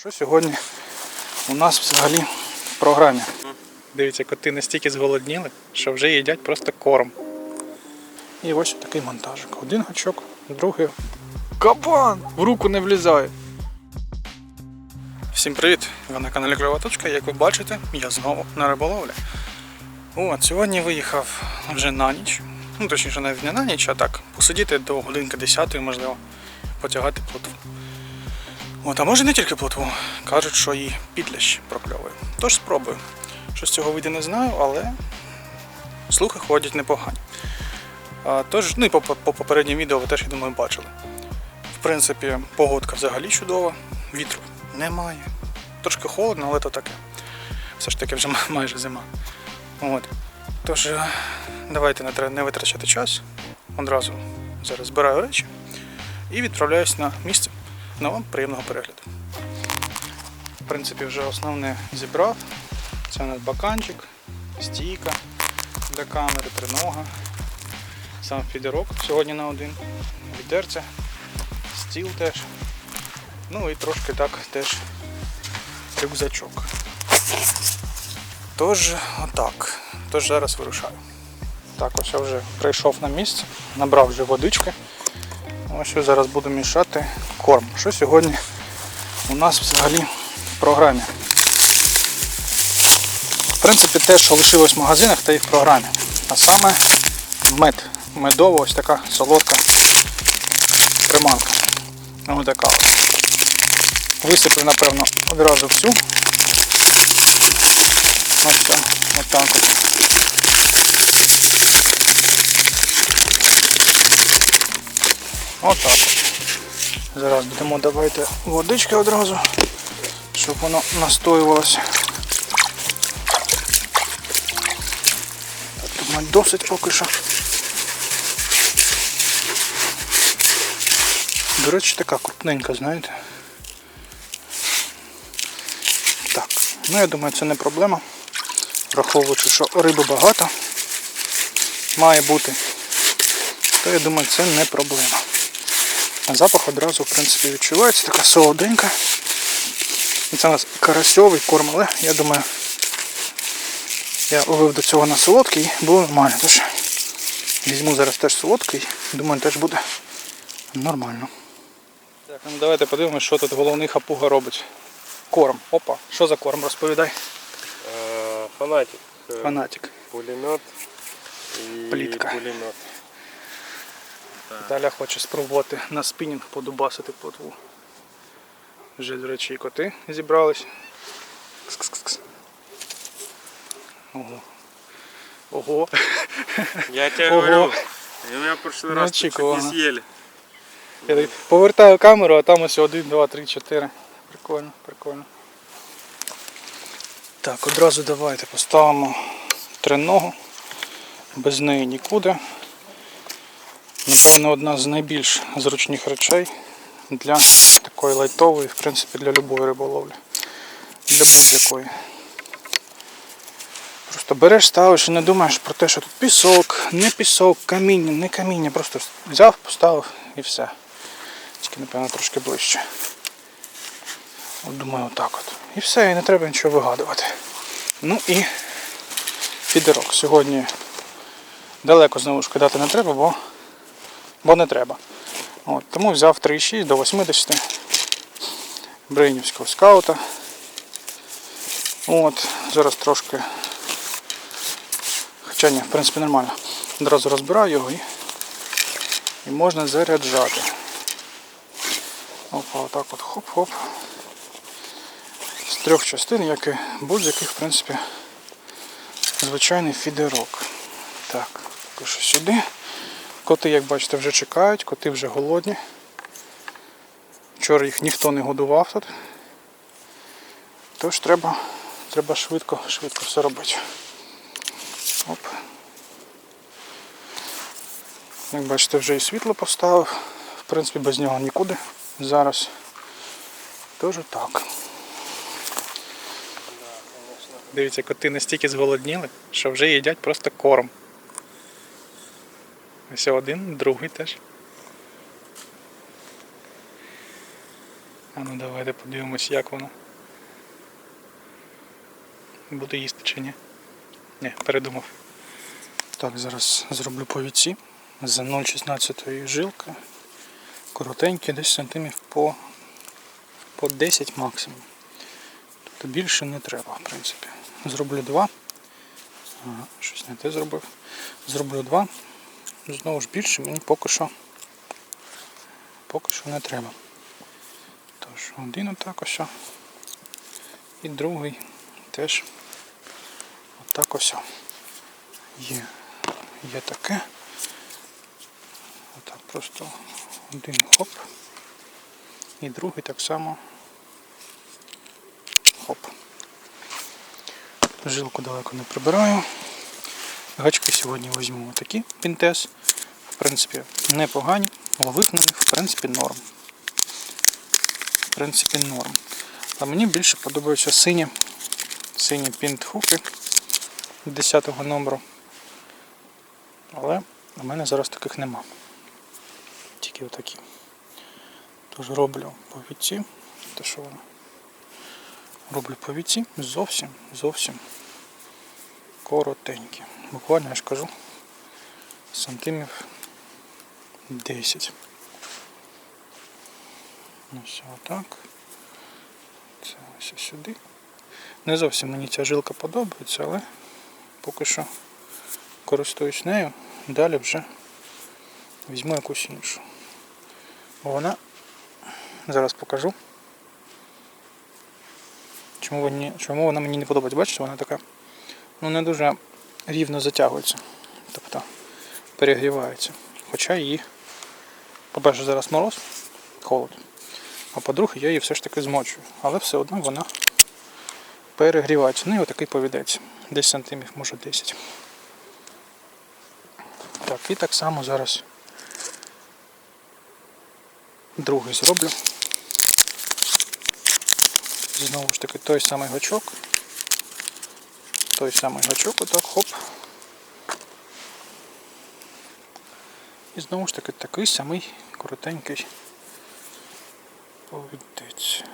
Що сьогодні у нас взагалі в програмі? Дивіться, коти настільки зголодніли, що вже їдять просто корм. І ось такий монтажик. Один гачок, другий. Кабан! В руку не влізає. Всім привіт! Ви на каналі Кльова Точка. Як ви бачите, я знову на риболовлі. От, сьогодні виїхав вже на ніч. Ну, точніше, навіть не на ніч, а так, посидіти до годинки 10 можливо, потягати плотву. От, а може не тільки плотву. Кажуть, що і підлящ прокльовує. Тож спробую. Що з цього вийде, не знаю, але слухи ходять непогані. А, тож, ну і по, по попереднім відео ви теж, я думаю, бачили. В принципі, погодка взагалі чудова, вітру немає. Трошки холодно, але то таке. Все ж таки вже майже зима. От. Тож, е, давайте не, не витрачати час. Одразу зараз збираю речі і відправляюсь на місце. Ну, вам приємного перегляду. В принципі, вже основне зібрав. Це у нас баканчик, стійка для камери, тринога, сам фідерок сьогодні на один, відерце, стіл теж. Ну і трошки так теж рюкзачок. Тож, отак. Тож зараз вирушаю. Так, ось я вже прийшов на місце, набрав вже водички. Ось що зараз буду мішати корм. Що сьогодні у нас взагалі в програмі? В принципі, те, що лишилось в магазинах, та і в програмі. А саме мед. Медова ось така солодка приманка. Ось така. ось. Висиплю, напевно, одразу всю. Ось там, отак от. Отак. Зараз будемо давайте водички одразу, щоб воно настоювалося. Думаю, досить поки що. До речі, така крупненька, знаєте. Так, ну я думаю, це не проблема. Враховуючи, що риби багато має бути, то я думаю, це не проблема. А запах одразу, в принципі, відчувається, така солоденька. І це у нас карасьовий корм, але я думаю, я ловив до цього на солодкий і було нормально. Тож візьму зараз теж солодкий, думаю, теж буде нормально. Так, ну давайте подивимося, що тут головний хапуга робить. Корм. Опа, що за корм, розповідай. Э, Фанатик. Фанатик. Пулемет и Плитка. пулемет. Віталя хоче спробувати на спінінг подубасити плотву. Вже, до речі, і коти зібрались. Кс-кс-кс. Ого. Ого. Я тебе Ого. говорю, у в прошлый раз не съели. Я так повертаю камеру, а там ось 1, 2, 3, 4. Прикольно, прикольно. Так, одразу давайте поставимо треногу. Без неї нікуди. Напевно, одна з найбільш зручних речей для такої лайтової, в принципі, для будь-якої риболовлі. Для будь-якої. Просто береш, ставиш і не думаєш про те, що тут пісок, не пісок, каміння, не каміння. Просто взяв, поставив і все. Тільки, напевно, трошки ближче. От думаю, отак от. І все, і не треба нічого вигадувати. Ну і фідерок. Сьогодні далеко знову ж кидати не треба, бо, бо не треба. От, тому взяв 3,6 до 80 брейнівського скаута. От, зараз трошки. Хоча ні, в принципі нормально. Одразу розбираю його і, і можна заряджати. Опа, отак от хоп-хоп. З трьох частин, як і будь-яких, в принципі, звичайний фідерок. Так, поки що сюди. Коти, як бачите, вже чекають, коти вже голодні. Вчора їх ніхто не годував тут. Тож треба, треба швидко, швидко все робити. Оп. Як бачите, вже і світло поставив. В принципі, без нього нікуди зараз. Тож так. Дивіться, коти настільки зголодніли, що вже їдять просто корм. Ось один, другий теж. А ну давайте подивимось, як воно. Буду їсти чи ні? Ні, передумав. Так, зараз зроблю повідці з 0,16 жилки. Коротенькі, десь сантимів по, по 10 максимум. Тобто більше не треба, в принципі. Зроблю два. Ага, щось не те зробив. Зроблю два. Знову ж більше мені поки що поки що не треба. Тож один отак ось. І другий теж отак ось. Є, є таке. Отак просто один хоп. І другий так само. Хоп. Жилку далеко не прибираю. Гачки сьогодні візьму такі пінтес. В принципі, непогані. Ловив на них, в принципі, норм. В принципі, норм. А мені більше подобаються сині. Сині пінтхуки 10 го номеру. Але у мене зараз таких нема. Тільки отакі. Тож роблю повідці. Те, що? Роблю повідці зовсім, зовсім коротенькі. Буквально я ж кажу сантимів 10. Ось отак. Це ось сюди. Не зовсім мені ця жилка подобається, але поки що користуюсь нею. Далі вже візьму якусь іншу. Вона зараз покажу. Чому вона мені не подобається? Бачите, вона така ну, не дуже рівно затягується. Тобто перегрівається. Хоча її, по-перше, зараз мороз, холод. А по-друге, я її все ж таки змочую. Але все одно вона перегрівається. Ну і отакий повідець. Десь сантимів, може 10. Так, і так само зараз другий зроблю. Знову ж таки той самий гачок. Той самий гачок, отак, хоп. І знову ж таки такий самий коротенький повідець.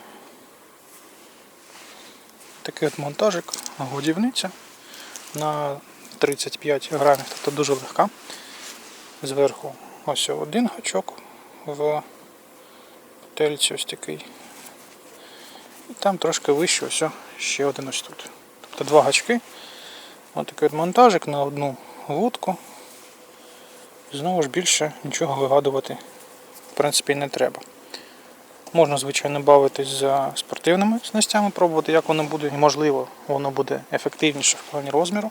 Такий от монтажик, годівниця на 35 грамів, тобто дуже легка. Зверху ось один гачок в петельці ось такий. І там трошки вище ось ще один ось тут. Тобто два гачки. Ось такий монтажик на одну вудку. Знову ж більше нічого вигадувати в принципі не треба. Можна, звичайно, бавитись за спортивними снастями, пробувати, як воно буде, і можливо, воно буде ефективніше в плані розміру.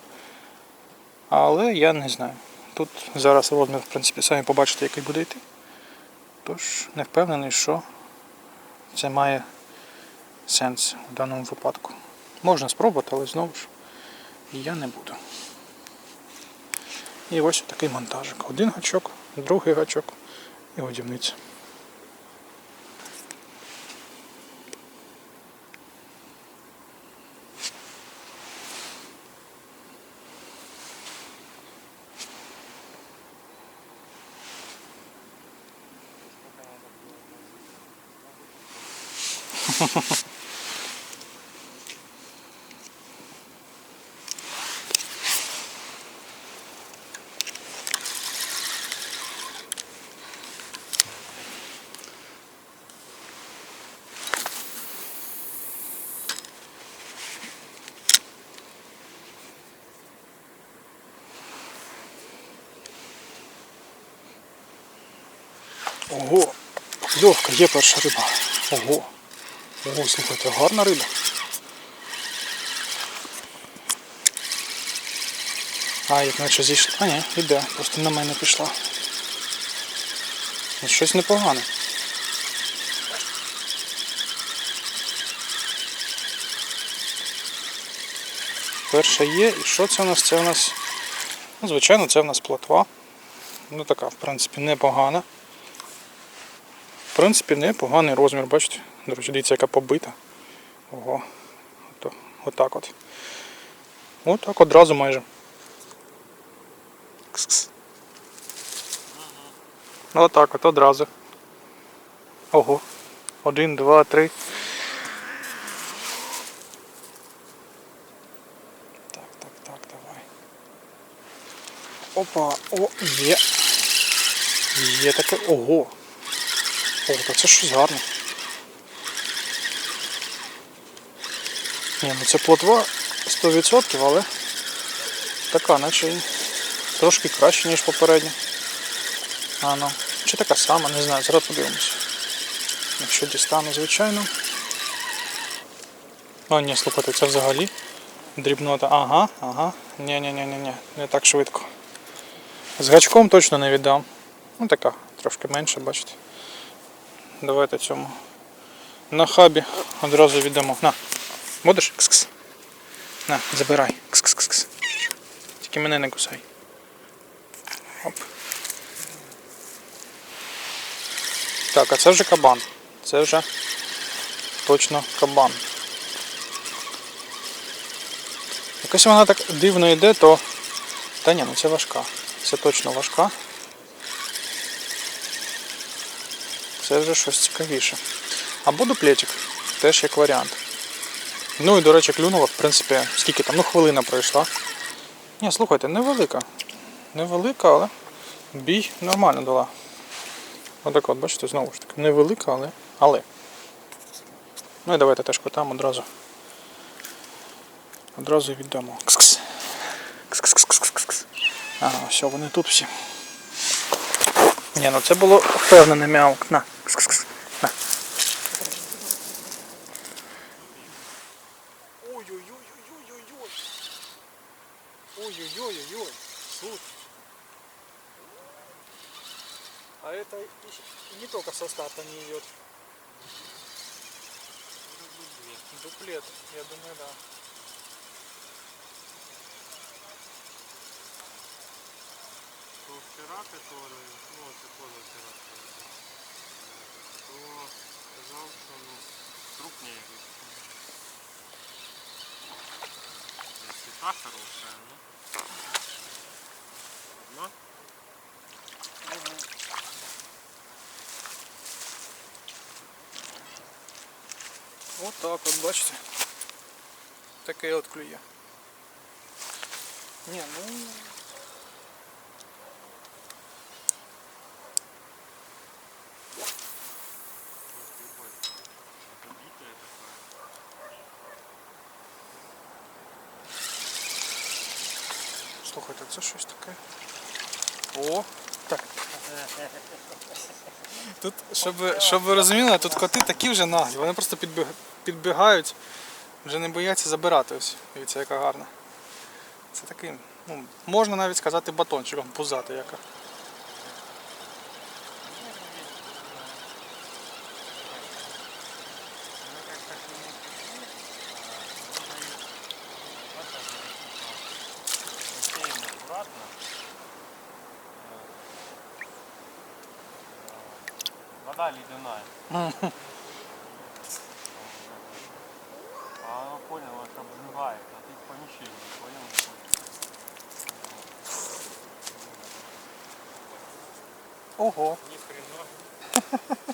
Але я не знаю. Тут зараз розмір, в принципі, самі побачите, який буде йти. Тож не впевнений, що це має сенс в даному випадку. Можна спробувати, але знову ж я не буду. І ось такий монтажик. Один гачок, другий гачок і годівниця. Ого! Льовка, є перша риба. Ого! Ого, слухайте, гарна риба. А, як наче зійшла. А, ні, іде, просто на мене пішла. Ну, Щось непогане. Перша є, і що це у нас? Це у нас, ну, звичайно, це у нас плотва. Ну така, в принципі, непогана. В принципі, непоганий розмір, бачите? До речі, дивіться, яка побита. Ого. Отак от. Отак одразу майже. Кс-кс. Ну отак от одразу. Ого. Один, два, три. Так, так, так, давай. Опа, о, є. Є таке. Ого. О, так це щось гарне. Ні, ну це плотва 100%, але така, наче трошки краще, ніж попередня. А ну, чи така сама, не знаю, зараз подивимося. Якщо дістану, звичайно. О, ні, слухайте, це взагалі дрібнота. Ага, ага. ні ні ні ні ні не так швидко. З гачком точно не віддам. Ну така, трошки менше, бачите. Давайте цьому. На хабі одразу віддамо. На. Будеш? Кс-кс. На, забирай. Кс-кс-кс. Тільки мене не кусай. Оп. Так, а це вже кабан. Це вже точно кабан. Якось вона так дивно йде, то. Та ні, ну це важка. Це точно важка. Це вже щось цікавіше. Або дуплетик. Теж як варіант. Ну і, до речі, клюнула, в принципі, скільки там, ну хвилина пройшла. Ні, слухайте, невелика. Невелика, але бій нормально дала. Отак от, бачите, знову ж таки, невелика, але. але. Ну і давайте теж котам одразу. Одразу віддамо. Кс-кс. Кс-кс-кс-кс-кс. Ага, все, вони тут всі. Ні, ну це було впевнене мяук. На. Кс-кс-кс. На. Ой-ой-ой-ой-ой-ой. Ой-ой-ой-ой-ой. Слушай. А это не только со старта не идет. Дуплет, я думаю, да. То вчера, который, ну, это позавчера, то сказал, что ну, крупнее будет. Если та хорошая, ну. Одна? От так от, бачите. Таке от клює. Ні, ну. Це щось таке. О! Так. Тут, щоб, щоб ви розуміли, тут коти такі вже наглі. Вони просто підбігають, вже не бояться забирати ось. Дивіться, яка гарна. Це такий, ну, можна навіть сказати батончиком пузати яка. Ого! Ни хрена.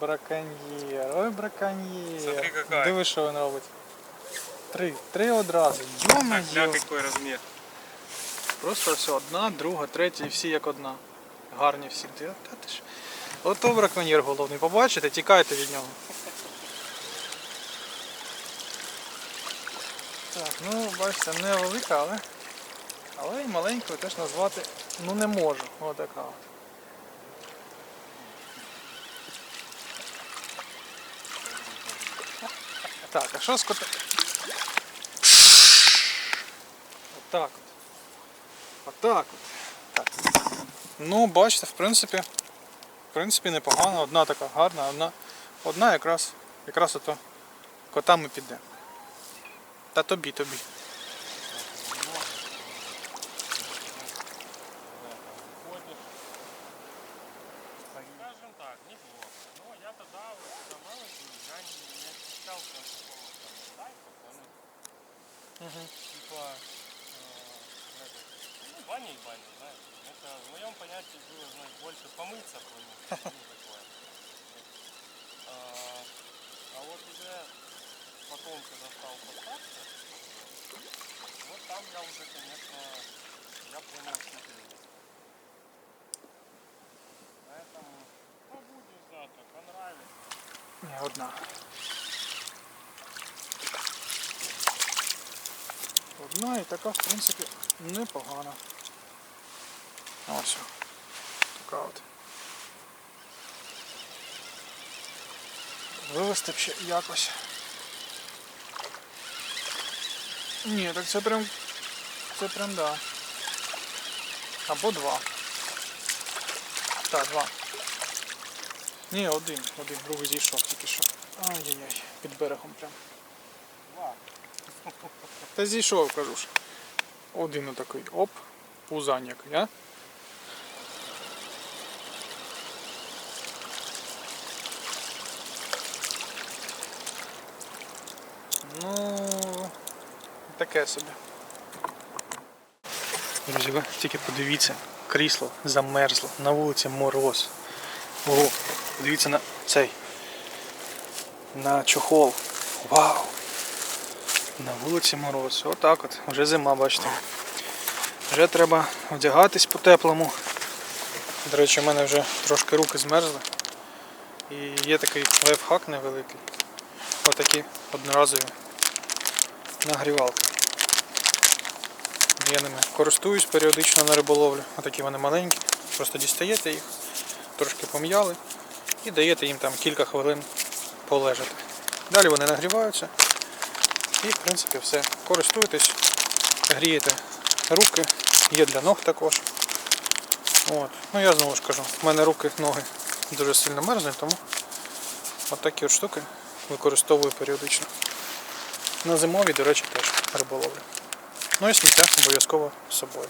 Браконьєр, ой браконьєр. Смотри, какая. Диви, що він робить. Три. Три одразу. Йома Гля, какой размер. Просто все одна, друга, третя і всі як одна. Гарні всі. Та ти ж. Ото браконьєр головний. Побачите, тікайте від нього. Так, ну бачите, невелика, але. Але і маленькою теж назвати ну не можу. Отака. от. Так, а що з кота? Отак от. Отак от. Так. Ну, бачите, в принципі, в принципі, непогано. Одна така гарна, одна, одна якраз, якраз ото котами піде. Та тобі, тобі. Ні, одна. Одна і така, в принципі, непогана. Ось. Така от. Вивести б ще якось. Ні, так це прям. Це прям да. Або два. Так, два. Ні, один, один, другий зійшов тільки що. Ай-яй-яй, під берегом прям. Та зійшов, кажу ж. Один отакий, оп, пузань який, а? Ну, таке собі. Друзі, ви тільки подивіться, крісло замерзло, на вулиці мороз. Ого, подивіться на цей. На чохол. Вау! На вулиці мороз. Отак от. Вже зима, бачите. Вже треба вдягатись по-теплому. До речі, у мене вже трошки руки змерзли. І є такий лайфхак невеликий. Отакі одноразові нагрівалки. Я ними користуюсь періодично на риболовлю. Отакі вони маленькі. Просто дістаєте їх, трошки пом'яли і даєте їм там кілька хвилин полежати. Далі вони нагріваються. І в принципі все. Користуйтесь, грієте руки, є для ног також. От. Ну я знову ж кажу, в мене руки, ноги дуже сильно мерзнуть, тому от такі от штуки використовую періодично. На зимові, до речі, теж риболовлю. Ну і сміття обов'язково з собою.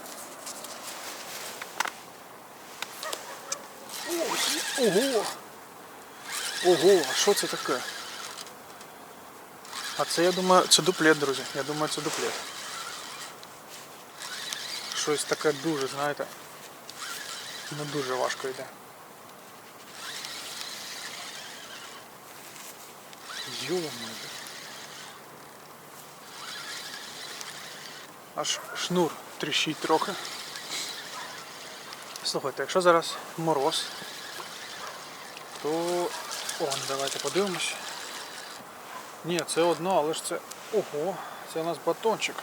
Ого! Ого, а що це таке? А це я думаю, це дуплет, друзі. Я думаю, це дуплет. Щось таке дуже, знаєте. Ну дуже важко йде. Йо-моє. Аж шнур тріщить трохи. Слухайте, якщо зараз мороз, то... О, давайте подивимось. Ні, це одно, але ж це. Ого, це у нас батончик.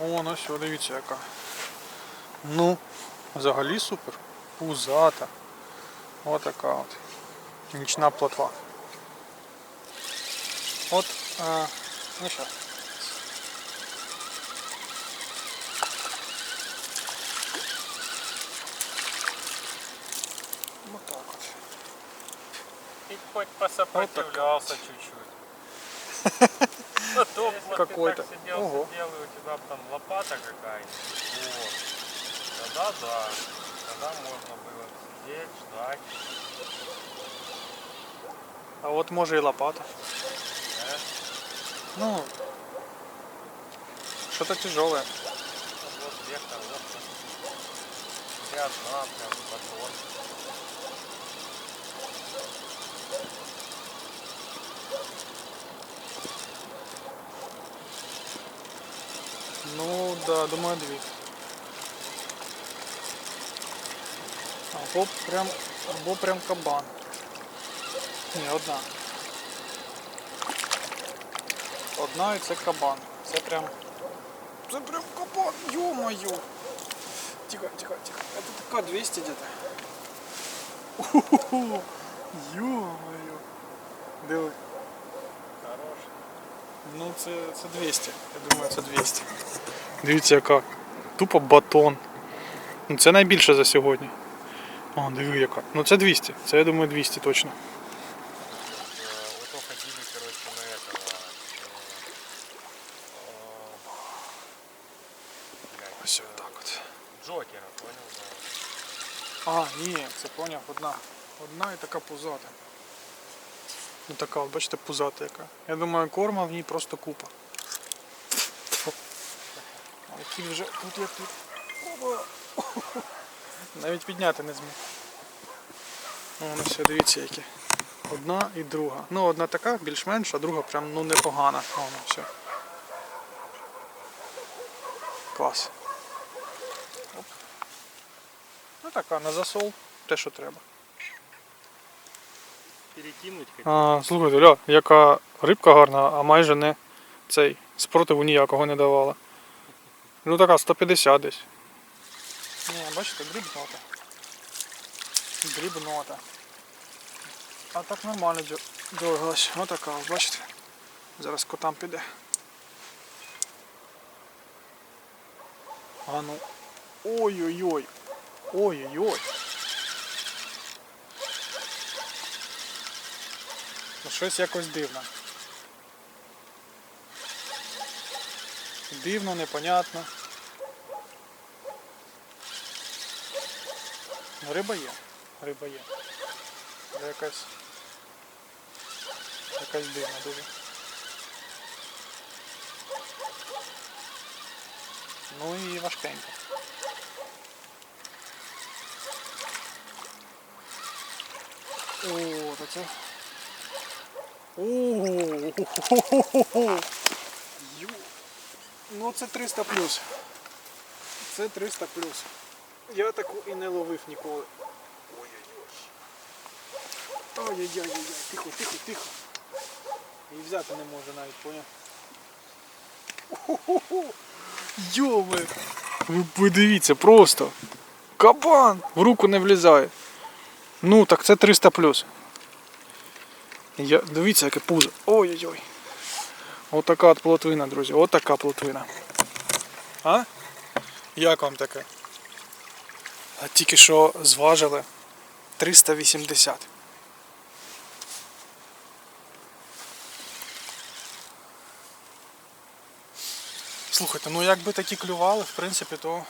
О, ну дивіться яка. Ну, взагалі супер. Пузата. Отака от. Нічна плотва. От, а, ну що. Вот так вот. И хоть посопротивлялся чуть-чуть. Ну, то, вот ты Какой-то. так сидел, Ого. сидел, и у тебя там лопата какая-нибудь. Вот. Тогда да. Тогда можно было сидеть, ждать. А от може і лопата. Ну, что-то тяжелое. Вот две коробки. Или одна, прям батон. Ну, да, думаю, дві. Або прям, або прям кабан. Ні, одна. Одна і це кабан. Це прям. Це прям кабан, ё-моё! Тихо, тихо, тихо. Это така 200 где-то. Уху-ху. Ё-моё. Диви. Хороший. Ну це, це 200. Я думаю, це 200. Дивіться яка. Тупо батон. Ну це найбільше за сьогодні. О, диви яка. Ну це 200. Це я думаю 200 точно. Э, Вот то ходили, короче, на этого. э, э, блядь, Ось э, так от. Джокера, понял? Да. А, ні, це поняв, одна. Одна і така пузата. Ну така, от, бачите, пузата яка. Я думаю, корма в ній просто купа. Тьфу. А які вже тут як тут. Опа. Навіть підняти не зміг. Ну все, дивіться які. Одна і друга. Ну, одна така, більш-менш, а друга прям ну непогана. О, ну, все. Клас. Оп. Ну така, на засол, те, що треба. Перекинуть. А, слухайте, ля, яка рибка гарна, а майже не цей. Спротиву ніякого не давала. Ну така 150 десь. Ні, бачите, дрібнота. Дрібнота. А так нормально дергалась. Отака, бачите. Зараз котам піде. А ну. Ой-ой-ой. Ой-ой-ой. Щось якось дивно. Дивно, непонятно. Ну, риба є. Риба є. Але якась. Якась дивна дуже. Ну і важкенька. О, то це. Ого! Ну це 300 плюс. Це 300 плюс. Я таку і не ловив ніколи. Ой-ой-ой. Ой-ой-ой, тихо, тихо, тихо. І взяти не можу навіть, поняв? Йоме! Ви подивіться, просто. Кабан! В руку не влізає. Ну, так це 300 плюс. Я, дивіться, яке пузо. Ой-ой-ой. Отака от плотвина, друзі. Отака плотвина. А? Як вам таке? А тільки що зважили 380. Слухайте, ну якби такі клювали, в принципі, то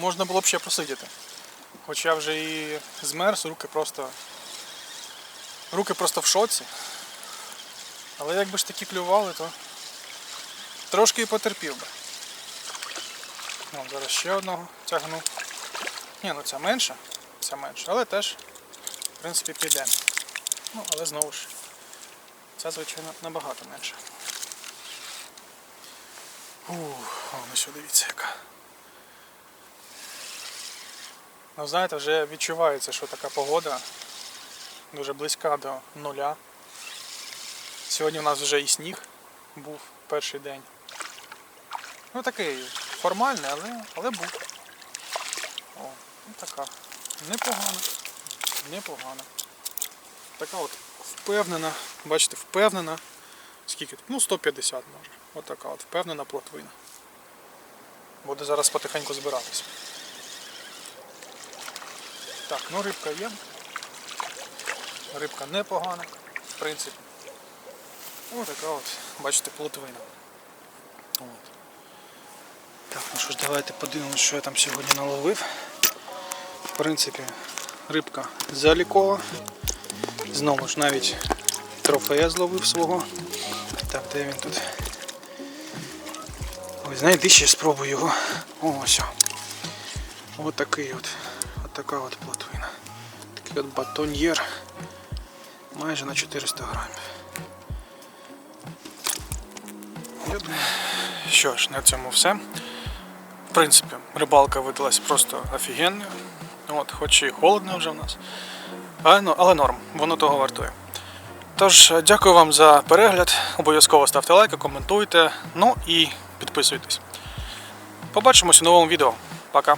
можна було б ще посидіти. Хоча вже і змерз, руки просто. Руки просто в шоці. Але якби ж такі клювали, то трошки і потерпів би. О, зараз ще одного тягну. Ні, ну ця менша, ця менша, але теж, в принципі, піде. Ну, але знову ж, ця, звичайно, набагато менша. Ух, о, ну що дивіться яка. Ну, знаєте, вже відчувається, що така погода дуже близька до нуля. Сьогодні у нас вже і сніг був перший день. Ну такий формальний, але, але був. О, ну така. Непогана. Непогана. Така от впевнена, бачите, впевнена. Скільки тут? Ну 150 може. От така от впевнена плотвина. Буде зараз потихеньку збиратися. Так, ну рибка є. Рибка непогана, в принципі. Ось така от, бачите, плотвина. От. Так, ну що ж, давайте подивимося, що я там сьогодні наловив. В принципі, рибка залікова. Знову ж навіть трофея зловив свого. Так, де він тут? Ой, знаєте, ще спробую його. О, ось. Ось такий от. От така от плотвина. Такий от батоньєр. Майже на 400 грамів. Що ж, на цьому все. В принципі, рибалка видалась просто офігенною. От, хоч і холодно вже в нас. Але, ну, але норм, воно того вартує. Тож, дякую вам за перегляд. Обов'язково ставте лайки, коментуйте, ну і підписуйтесь. Побачимось у новому відео. Пока.